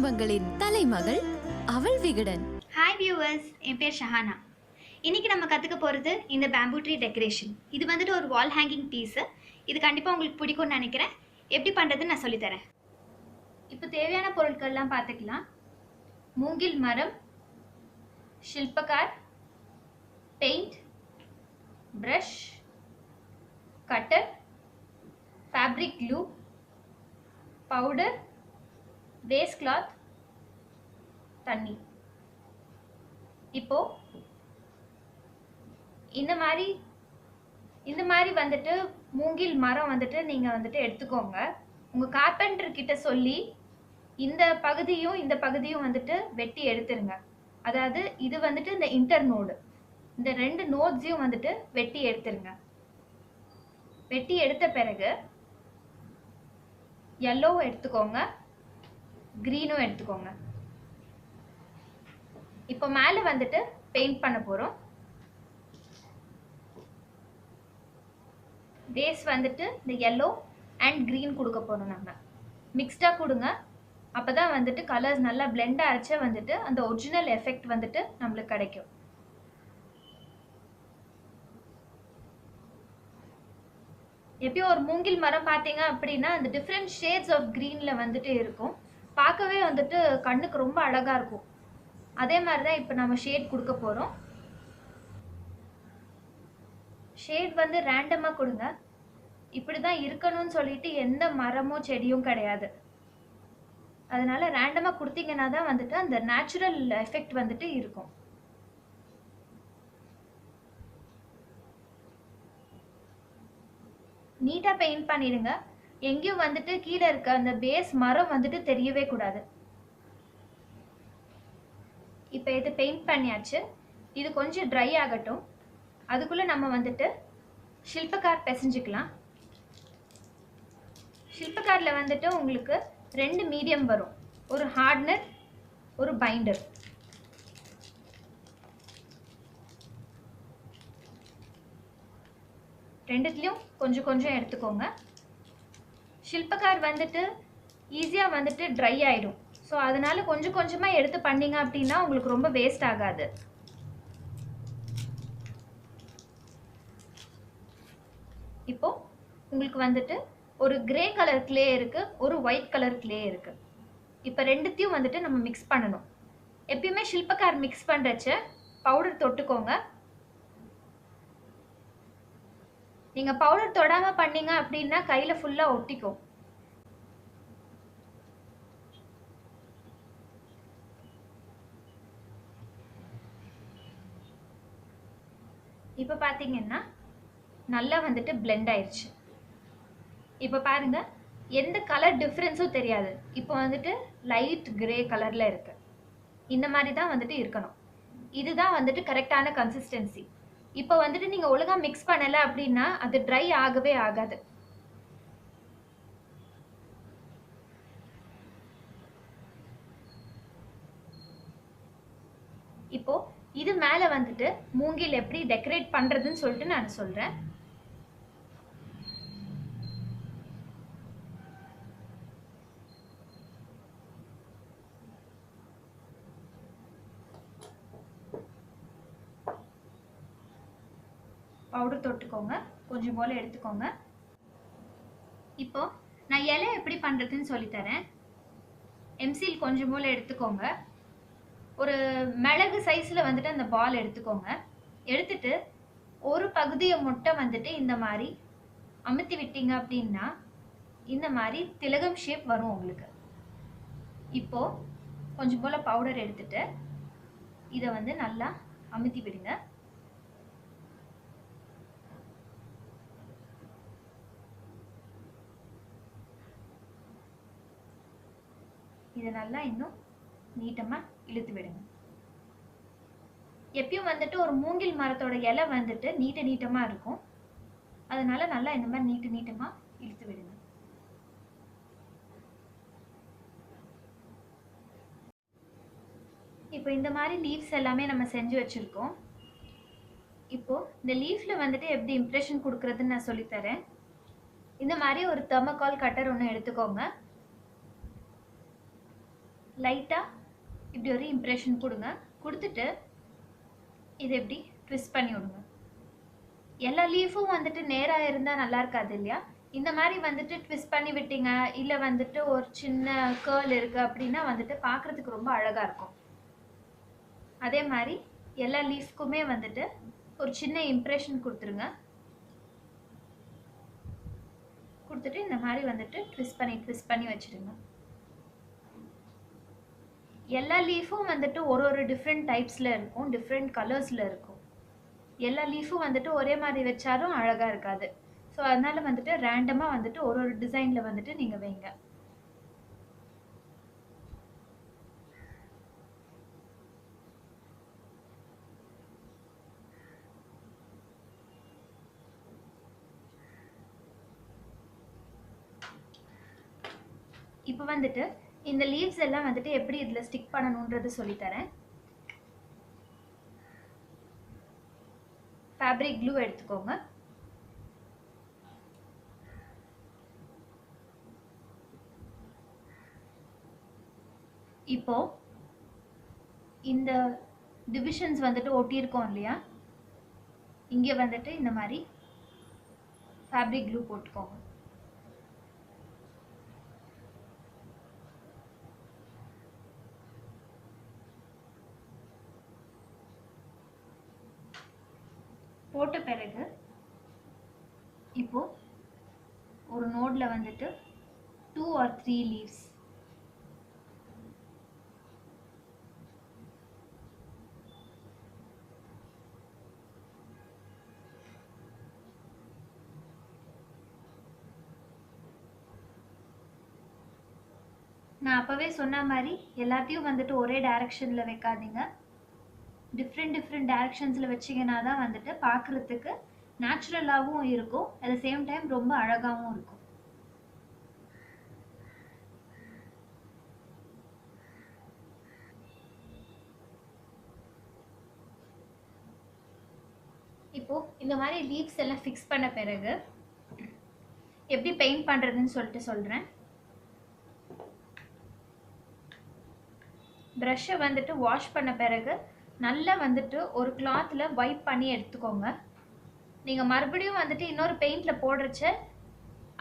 குடும்பங்களின் தலைமகள் அவள் Vikatan. Hi viewers என் பேர் ஷஹானா. இன்னைக்கு நம்ம கற்றுக்க போகிறது இந்த பேம்பூ ட்ரீ டெக்கரேஷன் இது வந்துட்டு ஒரு வால் ஹேங்கிங் பீஸு இது கண்டிப்பாக உங்களுக்கு பிடிக்கும்னு நினைக்கிறேன். எப்படி பண்ணுறதுன்னு நான் சொல்லித்தரேன். இப்போ தேவையான பொருட்கள்லாம் பார்த்துக்கலாம். மூங்கில் மரம் Shilpkar paint brush cutter fabric glue powder waste cloth தண்ணி. இப்போ இந்த மாதிரி இந்த மாதிரி வந்துட்டு மூங்கில் மரம் வந்துட்டு நீங்கள் வந்துட்டு எடுத்துக்கோங்க. உங்கள் கார்பெண்டர் கிட்ட சொல்லி இந்த பகுதியும் இந்த பகுதியும் வந்துட்டு வெட்டி எடுத்துருங்க. அதாவது இது வந்துட்டு இந்த இன்டர் நோடு இந்த ரெண்டு நோட்ஸையும் வந்துட்டு வெட்டி எடுத்துருங்க. வெட்டி எடுத்த பிறகு எல்லோ எடுத்துக்கோங்க. க்ரீனும் எடுத்துக்கோங்க. இப்போ மேலே வந்துட்டு பெயிண்ட் பண்ண போகிறோம் பேஸ் வந்துட்டு இந்த எல்லோ அண்ட் க்ரீன் கொடுக்க போகிறோம் நம்ம. மிக்ஸ்டாக கொடுங்க. அப்போ தான் வந்துட்டு கலர்ஸ் நல்லா பிளெண்ட் ஆச்சே வந்துட்டு அந்த ஒரிஜினல் எஃபெக்ட் வந்துட்டு நம்மளுக்கு கிடைக்கும். எப்பயும் ஒரு மூங்கில் மரம் பார்த்தீங்க அப்படின்னா அந்த டிஃப்ரெண்ட் ஷேட்ஸ் ஆஃப் க்ரீனில் வந்துட்டு இருக்கும். பார்க்கவே வந்துட்டு கண்ணுக்கு ரொம்ப அழகாக இருக்கும். அதே மாதிரி தான் இப்போ நம்ம ஷேட் கொடுக்க போகிறோம் ஷேட் வந்து ரேண்டமாக கொடுங்க. இப்படி தான் இருக்கணும்னு சொல்லிட்டு எந்த மரமோ செடியும் கிடையாது. அதனால ரேண்டமாக கொடுத்தீங்கன்னா தான் வந்துட்டு அந்த நேச்சுரல் எஃபெக்ட் வந்துட்டு இருக்கும். நீட்டாக பெயிண்ட் பண்ணிடுங்க. எங்கேயும் வந்துட்டு கீழே இருக்க அந்த பேஸ் மரம் வந்துட்டு தெரியவே கூடாது. இப்போ இது பெயிண்ட் பண்ணியாச்சு. இது கொஞ்சம் ட்ரை ஆகட்டும். அதுக்குள்ளே நம்ம வந்துட்டு ஷில்பக்கார் பிசைஞ்சுக்கலாம். ஷில்பக்காரில் வந்துட்டு உங்களுக்கு ரெண்டு மீடியம் வரும். ஒரு ஹார்ட்னர் ஒரு பைண்டர் ரெண்டுத்துலேயும் கொஞ்சம் கொஞ்சம் எடுத்துக்கோங்க. ஷில்பக்கார் வந்துட்டு ஈஸியாக வந்துட்டு ட்ரை ஆகிடும் ஸோ அதனால் கொஞ்சம் கொஞ்சமாக எடுத்து பண்ணீங்க அப்படின்னா உங்களுக்கு ரொம்ப வேஸ்ட் ஆகாது. இப்போ உங்களுக்கு வந்துட்டு ஒரு கிரே கலர் கிளே இருக்கு ஒரு ஒயிட் கலர் கிளே இருக்கு. இப்போ ரெண்டுத்தையும் வந்துட்டு நம்ம மிக்ஸ் பண்ணணும். எப்பயுமே ஷில்பக்கார் மிக்ஸ் பண்ணுறச்ச பவுடர் தொட்டுக்கோங்க. நீங்கள் பவுடர் தொடாமல் பண்ணீங்க அப்படின்னா கையில் ஃபுல்லாக ஒட்டிக்கும். இப்போ பார்த்தீங்கன்னா நல்லா வந்துட்டு பிளெண்ட் ஆயிடுச்சு இப்போ பாருங்க எந்த கலர் டிஃப்ரென்ஸும் தெரியாது. இப்போ வந்துட்டு லைட் கிரே கலரில் இருக்கு. இந்த மாதிரி தான் வந்துட்டு இருக்கணும். இதுதான் வந்துட்டு கரெக்டான கன்சிஸ்டன்சி இப்போ வந்துட்டு நீங்கள் ஒழுங்காக மிக்ஸ் பண்ணலை அப்படின்னா அது ட்ரை ஆகவே ஆகாது. இப்போ இது மேலே வந்துட்டு மூங்கில் எப்படி டெக்கரேட் பண்ணுறதுன்னு சொல்லிட்டு நான் சொல்கிறேன் பவுடர் தொட்டுக்கோங்க. கொஞ்சம் போல் எடுத்துக்கோங்க. இப்போ நான் இலை எப்படி பண்ணுறதுன்னு சொல்லித்தரேன். எம்சில் கொஞ்சம் போல் எடுத்துக்கோங்க. ஒரு மிளகு சைஸில் வந்துட்டு அந்த பால் எடுத்துக்கோங்க. எடுத்துட்டு ஒரு பகுதியை முட்டை வந்துட்டு இந்த மாதிரி அமுத்தி விட்டீங்க அப்படின்னா இந்த மாதிரி திலகம் ஷேப் வரும் உங்களுக்கு. இப்போது கொஞ்சம் போல் பவுடர் எடுத்துட்டு இதை வந்து நல்லா அமுத்தி விடுங்க. இதை நல்லா இன்னும் நீட்டமாக இழுத்து விடுங்க. எப்பயும் வந்துட்டு ஒரு மூங்கில் மரத்தோட இலை வந்துட்டு நீட்ட நீட்டமாக இருக்கும். அதனால நல்லா இந்த மாதிரி நீட்டு நீட்டமாக இழுத்து விடுங்க. இப்போ இந்த மாதிரி லீவ்ஸ் எல்லாமே நம்ம செஞ்சு வச்சுருக்கோம். இப்போ இந்த லீஃப்ல வந்துட்டு எப்படி இம்ப்ரெஷன் கொடுக்கறதுன்னு நான் சொல்லித்தரேன். இந்த மாதிரி ஒரு தெர்மக்கால் கட்டர் ஒன்று எடுத்துக்கோங்க. லைட்டாக இப்படி ஒரு இம்ப்ரெஷன் கொடுங்க. கொடுத்துட்டு இது எப்படி ட்விஸ்ட் பண்ணி விடுங்க. எல்லா லீஃபும் வந்துட்டு நேராக இருந்தால் நல்லா இருக்காது இல்லையா? இந்த மாதிரி வந்துட்டு ட்விஸ்ட் பண்ணி விட்டீங்க. இல்லை வந்துட்டு ஒரு சின்ன கேர்ள் இருக்குது அப்படின்னா வந்துட்டு பார்க்குறதுக்கு ரொம்ப அழகாக இருக்கும். அதே மாதிரி எல்லா லீஃப்க்குமே வந்துட்டு ஒரு சின்ன இம்ப்ரெஷன் கொடுத்துருங்க. கொடுத்துட்டு இந்த மாதிரி வந்துட்டு ட்விஸ்ட் பண்ணி ட்விஸ்ட் பண்ணி வச்சுடுங்க. எல்லா லீஃபும் வந்துட்டு ஒரு ஒரு டிஃப்ரெண்ட் டைப்ஸில் இருக்கும் டிஃப்ரெண்ட் கலர்ஸில் இருக்கும். எல்லா லீஃபும் வந்துட்டு ஒரே மாதிரி வச்சாலும் அழகாக இருக்காது. ஸோ அதனால வந்துட்டு ரேண்டமாக வந்துட்டு ஒரு ஒரு டிசைனில் வந்துட்டு நீங்கள் வைங்க. இப்போ வந்துட்டு இந்த லீவ்ஸ் எல்லாம் வந்துட்டு எப்படி இதில் ஸ்டிக் பண்ணணுன்றது சொல்லித்தரேன். ஃபேப்ரிக் க்ளூ எடுத்துக்கோங்க. இப்போ இந்த டிவிஷன்ஸ் வந்துட்டு ஒட்டியிருக்கோம் இல்லையா? இங்கே வந்துட்டு இந்த மாதிரி ஃபேப்ரிக் க்ளூ போட்டுக்கோங்க. போட்ட பிறகு இப்போ ஒரு நோட்ல வந்துட்டு டூ ஆர் த்ரீ லீவ்ஸ் நான் அப்போவே சொன்ன மாதிரி எல்லாத்தையும் வந்துட்டு ஒரே டைரக்ஷனில் வைக்காதீங்க. டிஃப்ரெண்ட் டிஃப்ரெண்ட் டைரக்ஷன்ஸில் வச்சிங்கன்னா தான் வந்துட்டு பார்க்குறதுக்கு நேச்சுரலாகவும் இருக்கும். அட் த சேம் டைம் ரொம்ப அழகாகவும் இருக்கும். இப்போ இந்த மாதிரி லீவ்ஸ் எல்லாம் ஃபிக்ஸ் பண்ண பிறகு எப்படி பெயிண்ட் பண்ணுறதுன்னு சொல்லிட்டு சொல்கிறேன் ப்ரஷ்ஷை வந்துட்டு வாஷ் பண்ண பிறகு நல்லா வந்துட்டு ஒரு கிளாத்தில் வைப் பண்ணி எடுத்துக்கோங்க. நீங்கள் மறுபடியும் வந்துட்டு இன்னொரு பெயிண்டில் போடுறச்ச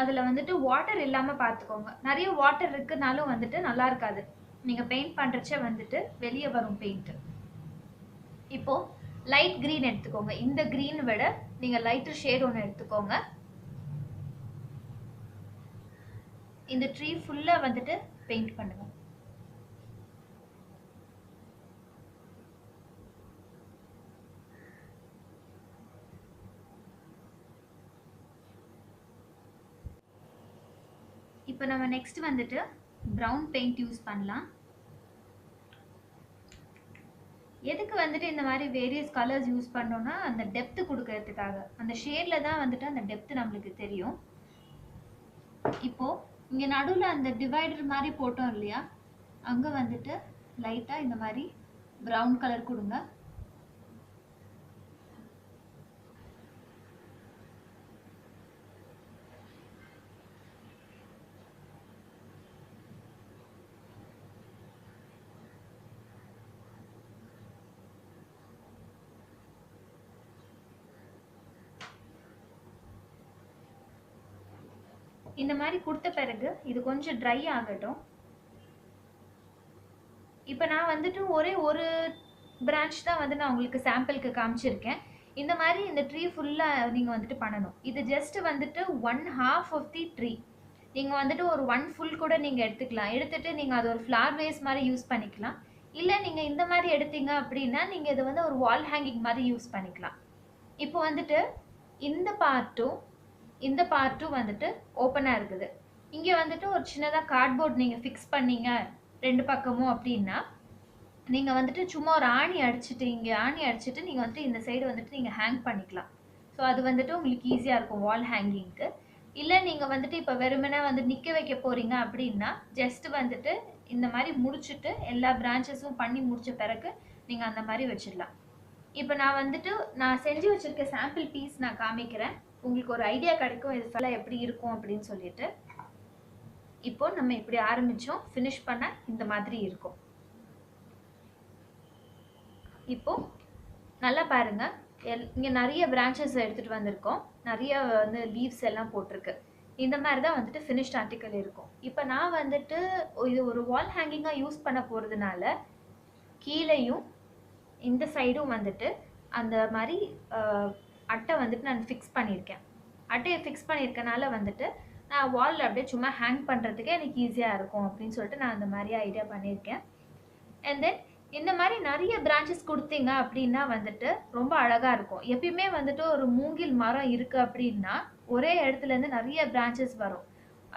அதில் வந்துட்டு வாட்டர் இல்லாமல் பார்த்துக்கோங்க நிறைய வாட்டர் இருக்குனாலும் வந்துட்டு நல்லா இருக்காது. நீங்கள் பெயிண்ட் பண்ணுறச்ச வந்துட்டு வெளியே வரும் பெயிண்ட்டு இப்போது லைட் க்ரீன் எடுத்துக்கோங்க. இந்த க்ரீன் விட நீங்கள் லைட்டர் ஷேட் ஒன்று எடுத்துக்கோங்க. இந்த ட்ரீ ஃபுல்லாக வந்துட்டு பெயிண்ட் பண்ணுங்கள் இப்போ நம்ம நெக்ஸ்ட் வந்துட்டு ப்ரௌன் பெயிண்ட் யூஸ் பண்ணலாம். எதுக்கு வந்துட்டு இந்த மாதிரி வேரியஸ் கலர்ஸ் யூஸ் பண்ணோம்னா அந்த டெப்த்து கொடுக்கறதுக்காக. அந்த ஷேடில் தான் வந்துட்டு அந்த டெப்த்து நம்மளுக்கு தெரியும். இப்போ இங்கே நடுவில் அந்த டிவைடர் மாதிரி போட்டோம் இல்லையா? அங்கே வந்துட்டு லைட்டாக இந்த மாதிரி ப்ரௌன் கலர் கொடுங்க. இந்த மாதிரி கொடுத்த பிறகு இது கொஞ்சம் ட்ரை ஆகட்டும். இப்போ நான் வந்துட்டு ஒரே ஒரு பிரான்ச் தான் வந்து நான் உங்களுக்கு சாம்பிளுக்கு காமிச்சிருக்கேன். இந்த மாதிரி இந்த ட்ரீ ஃபுல்லாக நீங்கள் வந்துட்டு பண்ணணும். இது ஜஸ்ட் வந்துட்டு one half of the tree நீங்கள் வந்துட்டு ஒரு ஒன் ஃபுல் கூட நீங்கள் எடுத்துக்கலாம். எடுத்துட்டு நீங்கள் அது ஒரு ஃப்ளார் வேஸ் மாதிரி யூஸ் பண்ணிக்கலாம். இல்லை நீங்கள் இந்த மாதிரி எடுத்தீங்க அப்படின்னா நீங்கள் இதை வந்து ஒரு வால் ஹேங்கிங் மாதிரி யூஸ் பண்ணிக்கலாம். இப்போ வந்துட்டு இந்த பார்ட்டும் இந்த பார்ட்டும் வந்துட்டு ஓப்பனாக இருக்குது. இங்கே வந்துட்டு ஒரு சின்னதாக கார்ட்போர்ட் நீங்கள் ஃபிக்ஸ் பண்ணீங்க ரெண்டு பக்கமும் அப்படின்னா நீங்கள் வந்துட்டு சும்மா ஒரு ஆணி அடிச்சுட்டு இங்கே ஆணி அடிச்சுட்டு நீங்கள் வந்துட்டு இந்த சைடு வந்துட்டு நீங்கள் ஹேங் பண்ணிக்கலாம். ஸோ அது வந்துட்டு உங்களுக்கு ஈஸியாக இருக்கும் வால் ஹேங்கிங்க்கு இல்லை நீங்கள் வந்துட்டு இப்போ வெறுமனே வந்து நிற்க வைக்க போகிறீங்க அப்படின்னா ஜஸ்ட் வந்துட்டு இந்த மாதிரி முடிச்சுட்டு எல்லா பிரான்ச்சஸும் பண்ணி முடித்த பிறகு நீங்கள் அந்த மாதிரி வச்சிடலாம். இப்போ நான் வந்துட்டு நான் செஞ்சு வச்சுருக்க சாம்பிள் பீஸ் நான் காமிக்கிறேன். உங்களுக்கு ஒரு ஐடியா கிடைக்கும் இது ஃபுல்லாக எப்படி இருக்கும் அப்படின்னு சொல்லிட்டு இப்போ நம்ம இப்படி ஆரம்பித்தோம் ஃபினிஷ் பண்ண இந்த மாதிரி இருக்கும். இப்போ நல்லா பாருங்க. எல் இங்கே நிறைய பிரான்ச்சஸ் எடுத்துகிட்டு வந்திருக்கோம். நிறைய வந்து லீவ்ஸ் எல்லாம் போட்டிருக்கு. இந்த மாதிரி தான் வந்துட்டு ஃபினிஷ்ட் ஆர்டிக்கல் இருக்கும். இப்போ நான் வந்துட்டு இது ஒரு வால் ஹேங்கிங்காக யூஸ் பண்ண போகிறதுனால கீழேயும் இந்த சைடும் வந்துட்டு அந்த மாதிரி அட்டை வந்துட்டு நான் ஃபிக்ஸ் பண்ணியிருக்கேன். அட்டையை ஃபிக்ஸ் பண்ணியிருக்கனால வந்துட்டு நான் வாலில் அப்படியே சும்மா ஹேங் பண்ணுறதுக்கே எனக்கு ஈஸியாக இருக்கும் அப்படின்னு சொல்லிட்டு நான் அந்த மாதிரி ஐடியா பண்ணியிருக்கேன். அண்ட் தென் இந்த மாதிரி நிறைய பிரான்ச்சஸ் கொடுத்தீங்க அப்படின்னா வந்துட்டு ரொம்ப அழகாக இருக்கும். எப்பயுமே வந்துட்டு ஒரு மூங்கில் மரம் இருக்குது அப்படின்னா ஒரே இடத்துலேருந்து நிறைய பிரான்ச்சஸ் வரும்.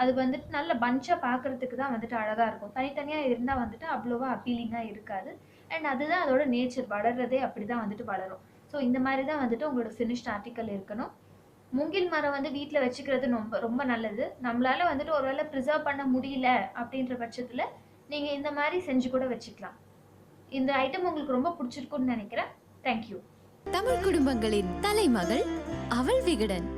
அது வந்துட்டு நல்ல பஞ்சாக பார்க்குறதுக்கு தான் வந்துட்டு அழகாக இருக்கும். தனித்தனியாக இருந்தால் வந்துட்டு அவ்வளோவா அப்பீலிங்காக இருக்காது. அண்ட் அதுதான் அதோட நேச்சர் வளர்றதே அப்படி தான் வந்துட்டு வளரும். ஸோ இந்த மாதிரி தான் வந்துட்டு உங்களோட ஃபினிஷ்ட் ஆர்டிக்கல் இருக்கணும். மூங்கில் மரம் வந்து வீட்டில் வச்சுக்கிறது ரொம்ப ரொம்ப நல்லது. நம்மளால வந்துட்டு ஒருவேளை ப்ரிசர்வ் பண்ண முடியல அப்படின்ற பட்சத்தில் நீங்கள் இந்த மாதிரி செஞ்சு கூட வச்சுக்கலாம். இந்த ஐட்டம் உங்களுக்கு ரொம்ப பிடிச்சிருக்குன்னு நினைக்கிறேன். தேங்க்யூ தமிழ் குடும்பங்களின் தலைமகள் அவள் விகடன்.